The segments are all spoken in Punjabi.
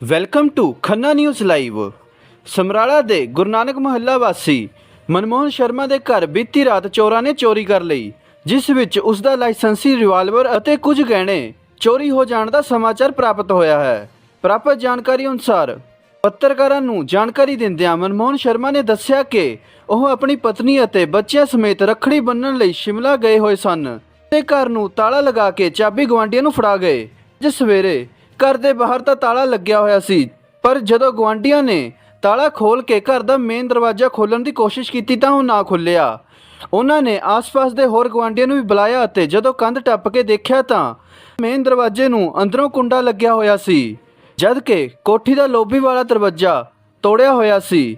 Welcome to Khanna news live Samrala ਦੇ ਗੁਰੂ ਨਾਨਕ ਮੁਹੱਲਾ ਵਾਸੀ ਮਨਮੋਹਨ ਸ਼ਰਮਾ ਦੇ ਘਰ ਬੀਤੀ ਰਾਤ ਚੋਰਾਂ ਨੇ ਚੋਰੀ ਕਰ ਲਈ, ਜਿਸ ਵਿੱਚ ਉਸ ਦਾ ਲਾਇਸੈਂਸੀ ਰਿਵਾਲਵਰ ਅਤੇ ਕੁਝ ਗਹਿਣੇ ਚੋਰੀ ਹੋ ਜਾਣ ਦਾ ਸਮਾਚਾਰ ਪ੍ਰਾਪਤ ਹੋਇਆ ਹੈ। ਪ੍ਰਾਪਤ ਜਾਣਕਾਰੀ ਅਨੁਸਾਰ ਪੱਤਰਕਾਰਾਂ ਨੂੰ ਜਾਣਕਾਰੀ ਦਿੰਦਿਆਂ ਮਨਮੋਹਨ ਸ਼ਰਮਾ ਨੇ ਦੱਸਿਆ ਕਿ ਉਹ ਆਪਣੀ ਪਤਨੀ ਅਤੇ ਬੱਚਿਆਂ ਸਮੇਤ ਰੱਖੜੀ ਬੰਨਣ ਲਈ ਸ਼ਿਮਲਾ ਗਏ ਹੋਏ ਸਨ ਤੇ ਘਰ ਨੂੰ ਤਾਲਾ ਲਗਾ ਕੇ ਚਾਬੀ ਗਵਾਂਢੀਆਂ ਨੂੰ ਫੜਾ ਗਏ। ਜਿਸ ਸਵੇਰੇ ਘਰ ਦੇ ਬਾਹਰ ਤਾਂ ਤਾਲਾ ਲੱਗਿਆ ਹੋਇਆ ਸੀ, ਪਰ ਜਦੋਂ ਗਵਾਂਢੀਆਂ ਨੇ ਤਾਲਾ ਖੋਲ ਕੇ ਘਰ ਦਾ ਮੇਨ ਦਰਵਾਜ਼ਾ ਖੋਲਣ ਦੀ ਕੋਸ਼ਿਸ਼ ਕੀਤੀ ਤਾਂ ਉਹ ਨਾ ਖੁੱਲਿਆ ਉਹਨਾਂ ਨੇ ਆਸ-ਪਾਸ ਦੇ ਹੋਰ ਗਵਾਂਢੀਆਂ ਨੂੰ ਵੀ ਬੁਲਾਇਆ ਅਤੇ ਜਦੋਂ ਕੰਧ ਟੱਪ ਕੇ ਦੇਖਿਆ ਤਾਂ ਮੇਨ ਦਰਵਾਜ਼ੇ ਨੂੰ ਅੰਦਰੋਂ ਕੁੰਡਾ ਲੱਗਿਆ ਹੋਇਆ ਸੀ ਜਦ ਕਿ ਕੋਠੀ ਦਾ ਲੋਬੀ ਵਾਲਾ ਦਰਵਾਜ਼ਾ ਤੋੜਿਆ ਹੋਇਆ ਸੀ।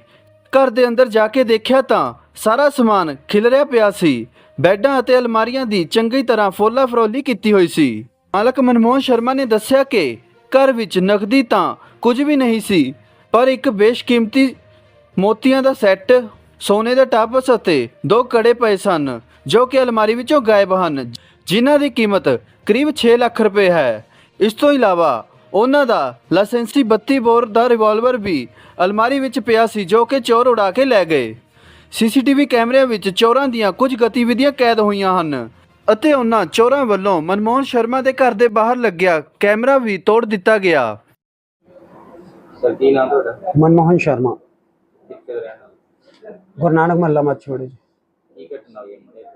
ਘਰ ਦੇ ਅੰਦਰ ਜਾ ਕੇ ਦੇਖਿਆ ਤਾਂ ਸਾਰਾ ਸਮਾਨ ਖਿਲਰਿਆ ਪਿਆ ਸੀ, ਬੈੱਡਾਂ ਅਤੇ ਅਲਮਾਰੀਆਂ ਦੀ ਚੰਗੀ ਤਰ੍ਹਾਂ ਫੋਲਾ ਫਰੋਲੀ ਕੀਤੀ ਹੋਈ ਸੀ। ਮਾਲਕ ਮਨਮੋਹਨ ਸ਼ਰਮਾ ਨੇ ਦੱਸਿਆ ਕਿ ਘਰ ਵਿੱਚ ਨਕਦੀ ਤਾਂ ਕੁਝ ਵੀ ਨਹੀਂ ਸੀ, ਪਰ ਇੱਕ ਬੇਸ਼ਕੀਮਤੀ ਮੋਤੀਆਂ ਦਾ ਸੈੱਟ, ਸੋਨੇ ਦਾ ਟਾਪਸ ਅਤੇ ਦੋ ਕੜੇ ਪਏ ਸਨ, ਜੋ ਕਿ ਅਲਮਾਰੀ ਵਿੱਚੋਂ ਗਾਇਬ ਹਨ, ਜਿਨ੍ਹਾਂ ਦੀ ਕੀਮਤ ਕਰੀਬ 6 ਲੱਖ ਰੁਪਏ ਹੈ। ਇਸ ਤੋਂ ਇਲਾਵਾ ਉਹਨਾਂ ਦਾ ਲਾਇਸੈਂਸੀ 32 ਬੋਰ ਦਾ ਰਿਵਾਲਵਰ ਵੀ ਅਲਮਾਰੀ ਵਿੱਚ ਪਿਆ ਸੀ, ਜੋ ਕਿ ਚੋਰ ਉਡਾ ਕੇ ਲੈ ਗਏ। ਸੀਸੀਟੀਵੀ ਕੈਮਰਿਆਂ ਵਿੱਚ ਚੋਰਾਂ ਦੀਆਂ ਕੁਝ ਗਤੀਵਿਧੀਆਂ ਕੈਦ ਹੋਈਆਂ ਹਨ। ਅਤੇ ਉਹਨਾਂ ਚੋਰਾਂ ਵੱਲੋਂ ਮਨਮੋਹਨ ਸ਼ਰਮਾ ਦੇ ਘਰ ਦੇ ਬਾਹਰ ਲੱਗਿਆ ਕੈਮਰਾ ਵੀ ਤੋੜ ਦਿੱਤਾ ਗਿਆ। ਸਰ ਕੀ ਨਾਮ ਤੁਹਾਡਾ? ਮਨਮੋਹਨ ਸ਼ਰਮਾ। ਕਿੱਥੇ ਦਾ ਰਹਿਣ ਵਾਲਾ? ਗੁਰੂ ਨਾਨਕ ਮਹੱਲਾ ਮੱਛੋੜੇ ਕੀ ਘਟਨਾ ਹੋਈ ਹੈ ਮੁੰਡੇ ਦੀ?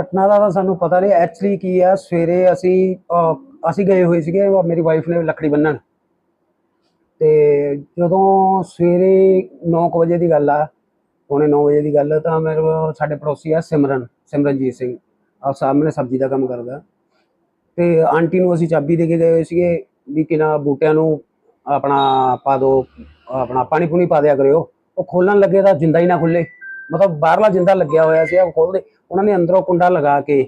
ਘਟਨਾ ਦਾ ਤਾਂ ਸਾਨੂੰ ਪਤਾ ਨਹੀਂ ਐਕਚੁਅਲੀ ਕੀ ਹੈ ਸਵੇਰੇ ਅਸੀਂ ਅਹ, ਅਸੀਂ ਗਏ ਹੋਏ ਸੀਗੇ ਉਹ ਮੇਰੀ ਵਾਈਫ ਨੇ ਲੱਕੜੀ ਬੰਨਣ। ਤੇ ਜਦੋਂ ਸਵੇਰੇ 9 ਵਜੇ ਦੀ ਗੱਲ ਆ ਪੌਣੇ 9 ਵਜੇ ਦੀ ਗੱਲ ਤਾਂ ਮੇਰੇ ਕੋਲ ਸਾਡੇ ਪੜੋਸੀ ਆ ਸਿਮਰਨ ਸਿਮਰਨਜੀਤ ਸਿੰਘ। ਆ ਸਾਹਮਣੇ ਸਬਜ਼ੀ ਦਾ ਕੰਮ ਕਰਦਾ। ਤੇ ਆਂਟੀ ਨੂੰ ਅਸੀਂ ਚਾਬੀ ਦੇ ਕੇ ਗਏ ਹੋਏ ਸੀਗੇ ਵੀ ਕਿਨਾ ਬੂਟਿਆਂ ਨੂੰ ਆਪਣਾ ਪਾ ਦਿਓ ਆਪਣਾ ਪਾਣੀ ਪੂਣੀ ਪਾ ਦਿਆ ਕਰਿਓ। ਉਹ ਖੋਲਣ ਲੱਗੇ ਤਾਂ ਜਿੰਦਾ ਹੀ ਨਾ ਖੁੱਲੇ। ਮਤਲਬ ਬਾਹਰਲਾ ਜਿੰਦਾ ਲੱਗਿਆ ਹੋਇਆ ਸੀ, ਉਹ ਖੋਲਦੇ। ਉਹਨਾਂ ਨੇ ਅੰਦਰੋਂ ਕੁੰਡਾ ਲਗਾ ਕੇ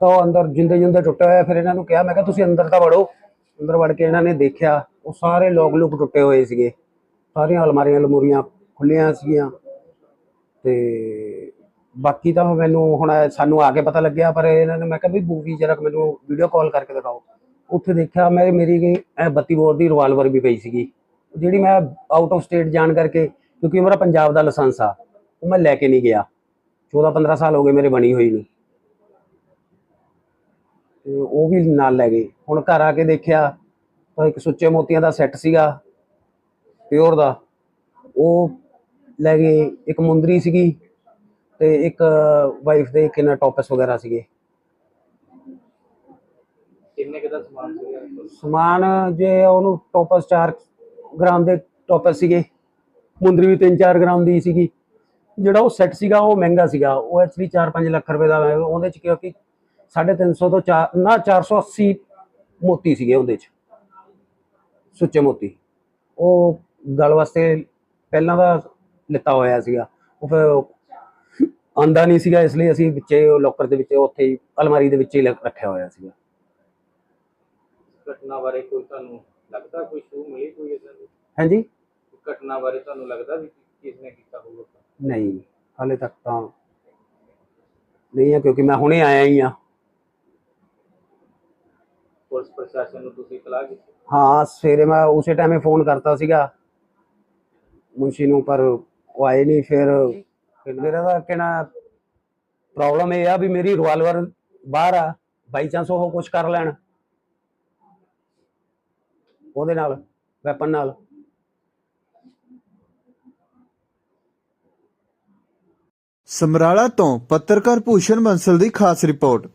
ਤਾਂ ਉਹ ਅੰਦਰ ਜਿੰਦੇ ਜਿੰਦੇ ਟੁੱਟਿਆ ਹੋਇਆ ਫਿਰ ਇਹਨਾਂ ਨੂੰ ਕਿਹਾ, ਮੈਂ ਕਿਹਾ, ਤੁਸੀਂ ਅੰਦਰ ਤਾਂ ਵੜੋ। ਅੰਦਰ ਵੜ ਕੇ ਇਹਨਾਂ ਨੇ ਦੇਖਿਆ, ਉਹ ਸਾਰੇ ਲੋਕ ਲੁਕ ਟੁੱਟੇ ਹੋਏ ਸੀਗੇ। ਸਾਰੀਆਂ ਅਲਮਾਰੀਆਂ ਲਮੂਰੀਆਂ ਖੁੱਲੀਆਂ ਸੀਗੀਆਂ। ਤੇ ਬਾਕੀ ਤਾਂ ਮੈਨੂੰ ਹੁਣ ਸਾਨੂੰ ਆ ਕੇ ਪਤਾ ਲੱਗਿਆ, ਪਰ ਇਹਨਾਂ ਨੇ ਮੈਂ ਕਿਹਾ ਵੀ ਬੂਵੀ ਜਰਾ ਮੈਨੂੰ ਵੀਡੀਓ ਕਾਲ ਕਰਕੇ ਦਿਖਾਓ। ਉੱਥੇ ਦੇਖਿਆ ਮੈਂ, ਮੇਰੀ ਗਈ ਇਹ 32 ਬੋਰ ਦੀ ਰਿਵਾਲਵਰ ਵੀ ਪਈ ਸੀਗੀ। ਜਿਹੜੀ ਮੈਂ ਆਊਟ ਆਫ ਸਟੇਟ ਜਾਣ ਕਰਕੇ, ਕਿਉਂਕਿ ਮੇਰਾ ਪੰਜਾਬ ਦਾ ਲਾਇਸੈਂਸ ਆ, ਉਹ ਮੈਂ ਲੈ ਕੇ ਨਹੀਂ ਗਿਆ। 14 15 ਸਾਲ ਹੋ ਗਏ ਮੇਰੇ ਬਣੀ ਹੋਈ ਨੂੰ। ਤੇ ਉਹ ਵੀ ਨਾਲ ਲੈ ਗਏ। ਹੁਣ ਘਰ ਆ ਕੇ ਦੇਖਿਆ ਤਾਂ ਇੱਕ ਸੁੱਚੇ ਮੋਤੀਆਂ ਦਾ ਸੈੱਟ ਸੀਗਾ ਪਿਓਰ ਦਾ। ਉਹ ਲੈ ਗਏ, ਇੱਕ ਮੁੰਦਰੀ ਸੀਗੀ। ਤੇ ਇੱਕ ਵਾਈਫ ਦੇ ਕਿੰਨਾ ਟੌਪਸ ਵਗੈਰਾ ਸੀਗੇ। ਕਿੰਨੇ ਕੁ ਦਾ ਸਮਾਨ ਸੀਗਾ? ਸਮਾਨ ਜੇ ਉਹਨੂੰ ਟੌਪਸ 4 ਗ੍ਰਾਮ ਦੇ ਟੌਪਸ ਸੀਗੇ। ਮੁੰਦਰੀ ਵੀ 3-4 ਗ੍ਰਾਮ ਦੀ ਸੀਗੀ। ਜਿਹੜਾ ਉਹ ਸੈੱਟ ਸੀਗਾ ਉਹ ਮਹਿੰਗਾ ਸੀਗਾ। ਉਹ ਐਕਚੁਅਲੀ 4-5 ਲੱਖ ਰੁਪਏ ਦਾ ਉਹਦੇ ਚ ਕਿਉਂਕਿ 350 ਤੋਂ 4 ਨਾ 480 ਮੋਤੀ ਸੀਗੇ ਉਹਦੇ ਚ। ਸੁੱਚੇ ਮੋਤੀ। ਉਹ ਗਲ ਵਾਸਤੇ ਪਹਿਲਾਂ ਦਾ ਲਿੱਤਾ ਹੋਇਆ ਸੀਗਾ। ਉਹ ਫਿਰ ਆਂਦਾ ਨਹੀਂ ਸੀਗਾ ਇਸ ਲਈ ਅਸੀਂ ਵਿੱਚੇ ਲੋਕਰ ਦੇ ਵਿੱਚ ਉੱਥੇ ਹੀ ਅਲਮਾਰੀ ਦੇ ਵਿੱਚ ਹੀ ਲ- ਰੱਖਿਆ ਹੋਇਆ ਸੀਗਾ। ਘਟਨਾ ਬਾਰੇ ਕੋਈ ਤੁਹਾਨੂੰ ਲੱਗਦਾ ਕੋਈ ਸ਼ੂ ਮਿਲੀ ਕੋਈ ਇਦਾਂ ਦੀ? ਹਾਂਜੀ? ਘਟਨਾ ਬਾਰੇ ਤੁਹਾਨੂੰ ਲੱਗਦਾ ਵੀ ਕਿਸ ਨੇ ਕੀਤਾ ਹੋਊਗਾ? ਨਹੀਂ ਹਾਲੇ ਤੱਕ ਤਾਂ ਨਹੀਂ ਹੈ ਕਿਉਂਕਿ ਮੈਂ ਹੁਣੇ ਆਇਆ ਹੀ ਆ ਪੁਲਿਸ ਪ੍ਰਸ਼ਾਸਨ ਨੂੰ ਤੁਸੀਂ ਇਤਲਾਹ ਕੀਤੀ ਹਾਂ ਸਵੇਰੇ ਮੈਂ ਉਸੇ ਟਾਈਮੇ ਫੋਨ ਕਰਤਾ ਸੀਗਾ। ਮੁੰਸ਼ੀ ਨੂੰ ਪਰ ਉਹ ਆਏ ਨਹੀਂ ਫਿਰ ਮੇਰਾ ਤਾਂ ਕਹਿਣਾ ਪ੍ਰੋਬਲਮ ਇਹ ਆ ਵੀ ਮੇਰੀ ਰਿਵਾਲਵਰ ਬਾਹਰ ਆ ਬਾਈ ਚਾਂਸ ਉਹ ਕੁਝ ਕਰ ਲੈਣ। ਉਹਦੇ ਨਾਲ ਵੈਪਨ ਨਾਲ। ਸਮਰਾਲਾ ਤੋਂ ਪੱਤਰਕਾਰ ਭੂਸ਼ਣ ਬੰਸਲ ਦੀ ਖਾਸ ਰਿਪੋਰਟ